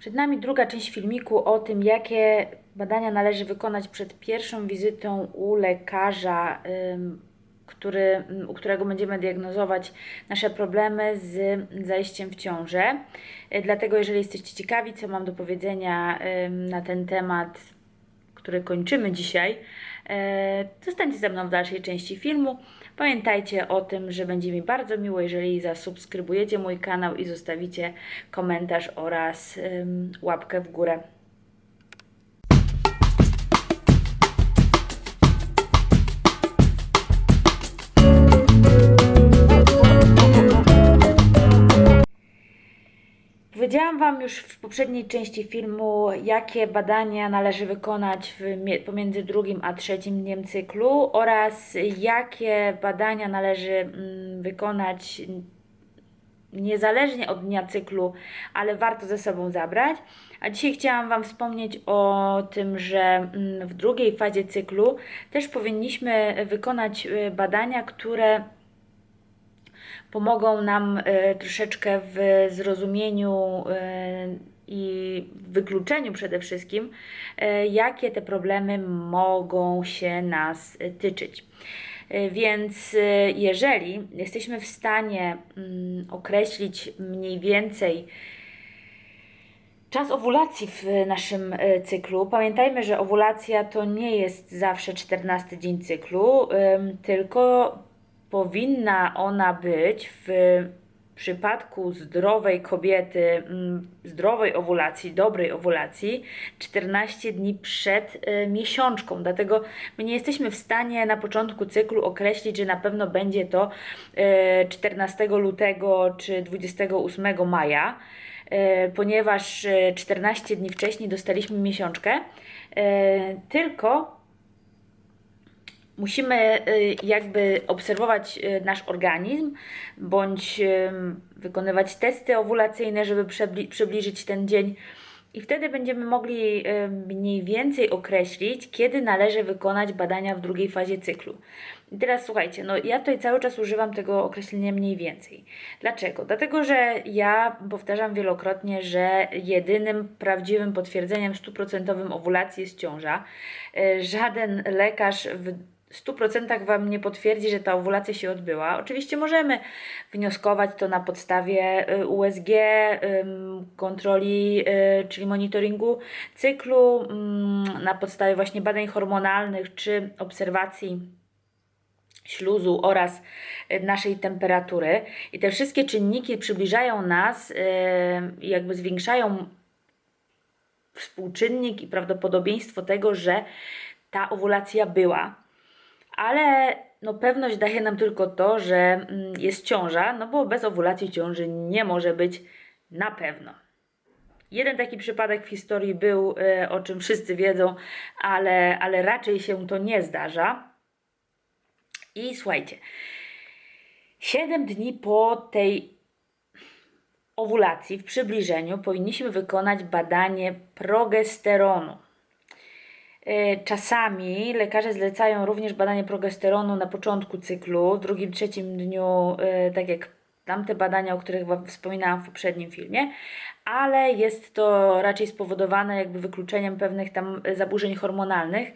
Przed nami druga część filmiku o tym, jakie badania należy wykonać przed pierwszą wizytą u lekarza, który, u którego będziemy diagnozować nasze problemy z zajściem w ciążę. Y, Dlatego, jeżeli jesteście ciekawi, co mam do powiedzenia na ten temat, który kończymy dzisiaj, e, zostańcie ze mną w dalszej części filmu. Pamiętajcie o tym, że będzie mi bardzo miło, jeżeli zasubskrybujecie mój kanał i zostawicie komentarz oraz ym, łapkę w górę. Powiedziałam Wam już w poprzedniej części filmu, jakie badania należy wykonać w, pomiędzy drugim a trzecim dniem cyklu oraz jakie badania należy mm, wykonać niezależnie od dnia cyklu, ale warto ze sobą zabrać. A dzisiaj chciałam Wam wspomnieć o tym, że mm, w drugiej fazie cyklu też powinniśmy wykonać y, badania, które pomogą nam e, troszeczkę w zrozumieniu e, i wykluczeniu przede wszystkim, e, jakie te problemy mogą się nas tyczyć. Więc jeżeli jesteśmy w stanie mm, określić mniej więcej Czas owulacji w naszym cyklu. Pamiętajmy, że owulacja to nie jest zawsze 14 dzień cyklu, tylko powinna ona być w przypadku zdrowej kobiety, mm, zdrowej owulacji, dobrej owulacji, 14 dni przed e, miesiączką. Dlatego my nie jesteśmy w stanie na początku cyklu określić, że na pewno będzie to e, 14 lutego czy 28 maja e, ponieważ e, 14 dni wcześniej dostaliśmy miesiączkę, e, tylko musimy y, jakby obserwować y, nasz organizm, bądź wykonywać testy owulacyjne, żeby przybliżyć ten dzień. I wtedy będziemy mogli y, mniej więcej określić, kiedy należy wykonać badania w drugiej fazie cyklu. I teraz słuchajcie, no ja tutaj cały czas używam tego określenia mniej więcej. Dlaczego? Dlatego, że ja powtarzam wielokrotnie, że jedynym prawdziwym potwierdzeniem stuprocentowym owulacji jest ciąża. Żaden lekarz w 100% Wam nie potwierdzi, że ta owulacja się odbyła. Oczywiście możemy wnioskować to na podstawie y, USG, kontroli, y, czyli monitoringu cyklu, ym, na podstawie właśnie badań hormonalnych czy obserwacji śluzu oraz y, naszej temperatury. I te wszystkie czynniki przybliżają nas, jakby zwiększają współczynnik i prawdopodobieństwo tego, że ta owulacja była. Ale no, pewność daje nam tylko to, że mm, jest ciąża, no bo bez owulacji ciąży nie może być na pewno. Jeden taki przypadek w historii był, e, o czym wszyscy wiedzą, ale, ale raczej się to nie zdarza. I słuchajcie, 7 dni po tej owulacji, w przybliżeniu, powinniśmy wykonać badanie progesteronu. E, Czasami lekarze zlecają również badanie progesteronu na początku cyklu, w drugim, trzecim dniu, e, tak jak tamte badania, o których wspominałam w poprzednim filmie, ale jest to raczej spowodowane jakby wykluczeniem pewnych tam zaburzeń hormonalnych.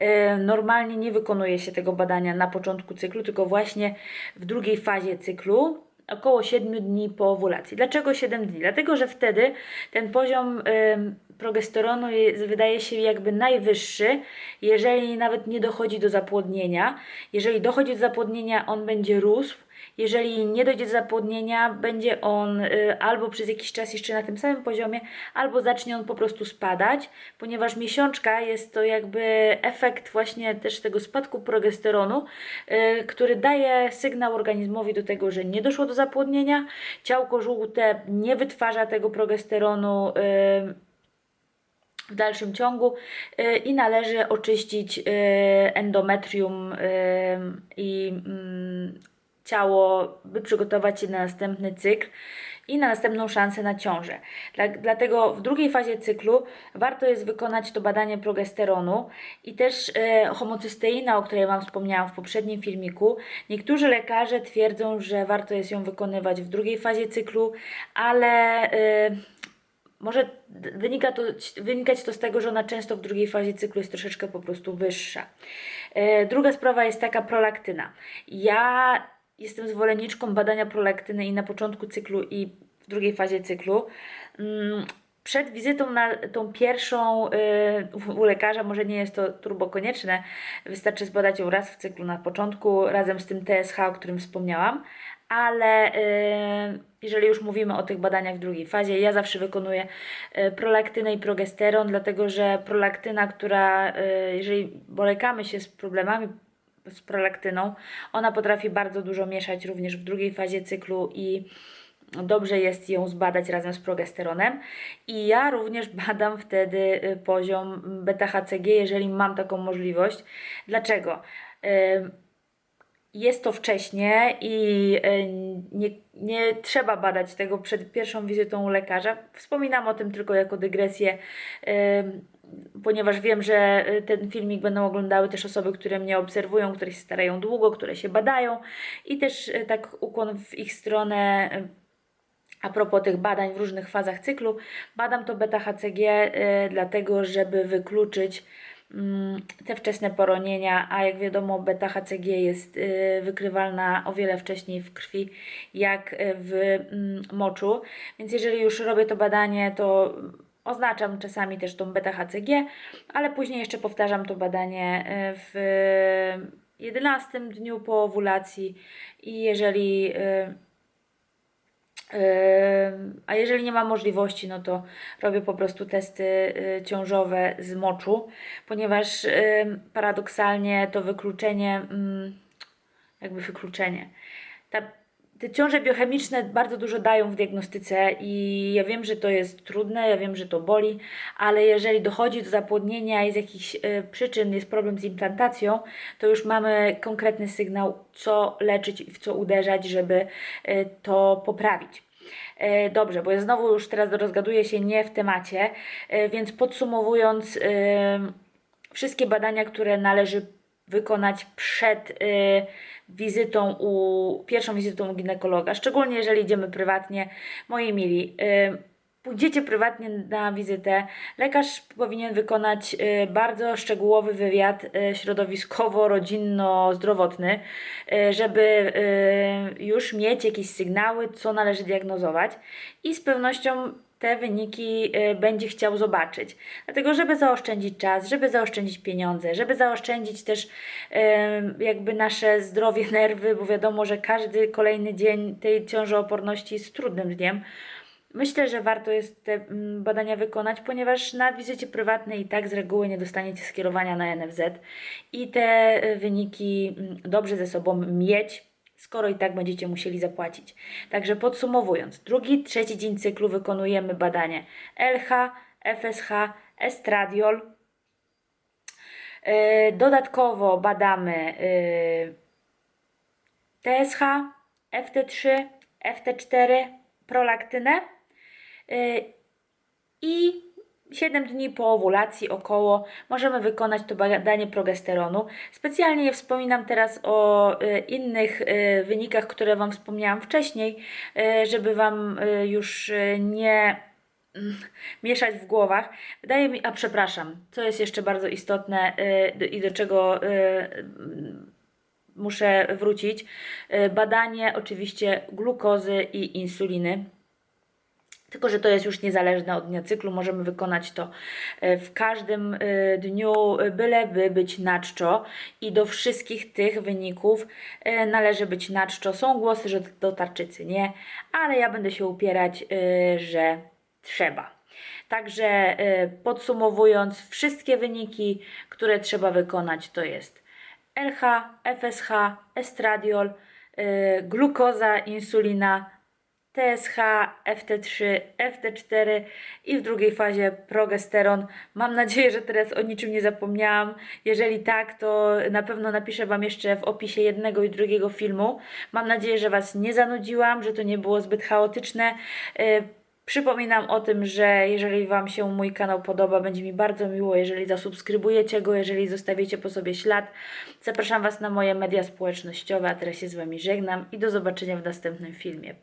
E, Normalnie nie wykonuje się tego badania na początku cyklu, tylko właśnie w drugiej fazie cyklu, około 7 dni po owulacji. Dlaczego 7 dni? Dlatego, że wtedy ten poziom ym, progesteronu je, wydaje się jakby najwyższy, jeżeli nawet nie dochodzi do zapłodnienia. Jeżeli dochodzi do zapłodnienia, on będzie rósł. Jeżeli nie dojdzie do zapłodnienia, będzie on y, albo przez jakiś czas jeszcze na tym samym poziomie, albo zacznie on po prostu spadać, ponieważ miesiączka jest to jakby efekt właśnie też tego spadku progesteronu, y, który daje sygnał organizmowi do tego, że nie doszło do zapłodnienia. Ciałko żółte nie wytwarza tego progesteronu. y, w dalszym ciągu i należy oczyścić endometrium i mm, ciało, by przygotować się na następny cykl i na następną szansę na ciążę. Dla, dlatego w drugiej fazie cyklu warto jest wykonać to badanie progesteronu i też e, homocysteina, o której Wam wspomniałam w poprzednim filmiku. Niektórzy lekarze twierdzą, że warto jest ją wykonywać w drugiej fazie cyklu, ale e, może wynika to, wynikać to z tego, że ona często w drugiej fazie cyklu jest troszeczkę po prostu wyższa. E, Druga sprawa jest taka prolaktyna. Ja jestem zwolenniczką badania prolaktyny i na początku cyklu i w drugiej fazie cyklu. Mm, Przed wizytą na tą pierwszą y, u lekarza może nie jest to turbo konieczne, wystarczy zbadać ją raz w cyklu na początku razem z tym TSH, o którym wspomniałam, ale y, jeżeli już mówimy o tych badaniach w drugiej fazie, ja zawsze wykonuję y, prolaktynę i progesteron, dlatego że prolaktyna, która, jeżeli borykamy się z problemami z prolaktyną, ona potrafi bardzo dużo mieszać również w drugiej fazie cyklu i dobrze jest ją zbadać razem z progesteronem. I ja również badam wtedy y, poziom beta-HCG, jeżeli mam taką możliwość. Dlaczego? Ym, jest to wcześnie i y, nie, nie trzeba badać tego przed pierwszą wizytą u lekarza. Wspominam o tym tylko jako dygresję, ponieważ wiem, że y, ten filmik będą oglądały też osoby, które mnie obserwują, które się starają długo, które się badają i też y, tak ukłon w ich stronę. y, a propos tych badań w różnych fazach cyklu, badam to beta-HCG dlatego, żeby wykluczyć mm, te wczesne poronienia, a jak wiadomo beta-HCG jest wykrywalna o wiele wcześniej w krwi jak w mm, moczu, więc jeżeli już robię to badanie, to oznaczam czasami też tą beta-HCG, ale później jeszcze powtarzam to badanie y, w 11 dniu po owulacji i jeżeli y, Ym, A jeżeli nie ma możliwości, no to robię po prostu testy ciążowe z moczu, ponieważ paradoksalnie to wykluczenie, ym, jakby wykluczenie, ta, te ciąże biochemiczne bardzo dużo dają w diagnostyce i ja wiem, że to jest trudne, ja wiem, że to boli, ale jeżeli dochodzi do zapłodnienia i z jakichś y, przyczyn jest problem z implantacją, to już mamy konkretny sygnał, co leczyć i w co uderzać, żeby y, to poprawić. E, Dobrze, bo ja znowu już teraz rozgaduję się nie w temacie, e, więc podsumowując, wszystkie badania, które należy wykonać przed y, wizytą u, pierwszą wizytą u ginekologa, szczególnie jeżeli idziemy prywatnie, moi mili, y, pójdziecie prywatnie na wizytę, lekarz powinien wykonać y, bardzo szczegółowy wywiad y, środowiskowo-rodzinno-zdrowotny, y, żeby już mieć jakieś sygnały, co należy diagnozować. I z pewnością te wyniki y, będzie chciał zobaczyć. Dlatego, żeby zaoszczędzić czas, żeby zaoszczędzić pieniądze, żeby zaoszczędzić też jakby nasze zdrowie, nerwy, bo wiadomo, że każdy kolejny dzień tej ciążooporności jest trudnym dniem. Myślę, że warto jest te mm, badania wykonać, ponieważ na wizycie prywatnej i tak z reguły nie dostaniecie skierowania na NFZ i te y, wyniki mm, dobrze ze sobą mieć, skoro i tak będziecie musieli zapłacić. Także podsumowując, drugi, trzeci dzień cyklu wykonujemy badanie LH, FSH, estradiol. Yy, Dodatkowo badamy TSH, FT3, FT4, prolaktynę yy, i 7 dni po owulacji około możemy wykonać to badanie progesteronu. Specjalnie nie wspominam teraz o y, innych y, wynikach, które Wam wspomniałam wcześniej, y, żeby Wam już nie mm, mieszać w głowach. Wydaje mi, a przepraszam, co jest jeszcze bardzo istotne i do czego muszę wrócić. Badanie oczywiście glukozy i insuliny. Tylko, że to jest już niezależne od dnia cyklu. Możemy wykonać to e, w każdym e, dniu, e, byleby być na czczo. I do wszystkich tych wyników należy być na czczo. Są głosy, że do tarczycy nie, ale ja będę się upierać, że trzeba. Także podsumowując, wszystkie wyniki, które trzeba wykonać, to jest LH, FSH, estradiol, glukoza, insulina, TSH, FT3, FT4 i w drugiej fazie progesteron. Mam nadzieję, że teraz o niczym nie zapomniałam. Jeżeli tak, to na pewno napiszę Wam jeszcze w opisie jednego i drugiego filmu. Mam nadzieję, że Was nie zanudziłam, że to nie było zbyt chaotyczne. Yy, Przypominam o tym, że jeżeli Wam się mój kanał podoba, będzie mi bardzo miło, jeżeli zasubskrybujecie go, jeżeli zostawicie po sobie ślad. Zapraszam Was na moje media społecznościowe, a teraz się z Wami żegnam i do zobaczenia w następnym filmie.